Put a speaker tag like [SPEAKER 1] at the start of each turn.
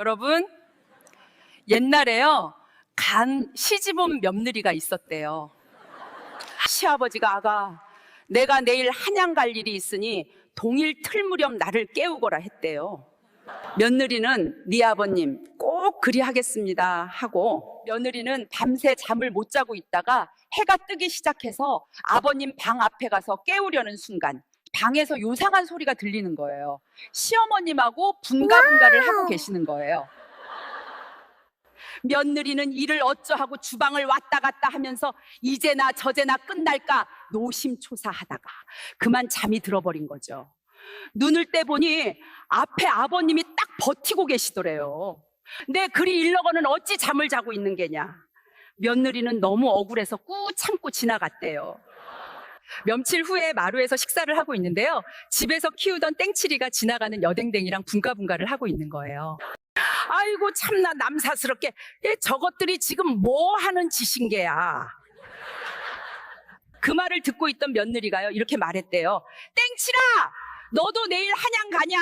[SPEAKER 1] 여러분, 옛날에요, 간 시집온 며느리가 있었대요. 시아버지가 아가, 내가 내일 한양 갈 일이 있으니 동일 틀 무렵 나를 깨우거라 했대요. 며느리는 네 아버님 꼭 그리 하겠습니다 하고 며느리는 밤새 잠을 못 자고 있다가 해가 뜨기 시작해서 아버님 방 앞에 가서 깨우려는 순간 방에서 요상한 소리가 들리는 거예요. 시어머님하고 분가분가를 하고 계시는 거예요. 며느리는 일을 어쩌하고 주방을 왔다 갔다 하면서 이제나 저제나 끝날까 노심초사하다가 그만 잠이 들어버린 거죠. 눈을 떼보니 앞에 아버님이 딱 버티고 계시더래요. 내 그리 일러거는 어찌 잠을 자고 있는 게냐. 며느리는 너무 억울해서 꾹 참고 지나갔대요. 며칠 후에 마루에서 식사를 하고 있는데요. 집에서 키우던 땡치리가 지나가는 여댕댕이랑 분가분가를 하고 있는 거예요. 아이고 참나 남사스럽게 얘 저것들이 지금 뭐 하는 짓인 게야. 그 말을 듣고 있던 며느리가요 이렇게 말했대요. 땡치라 너도 내일 한양 가냐?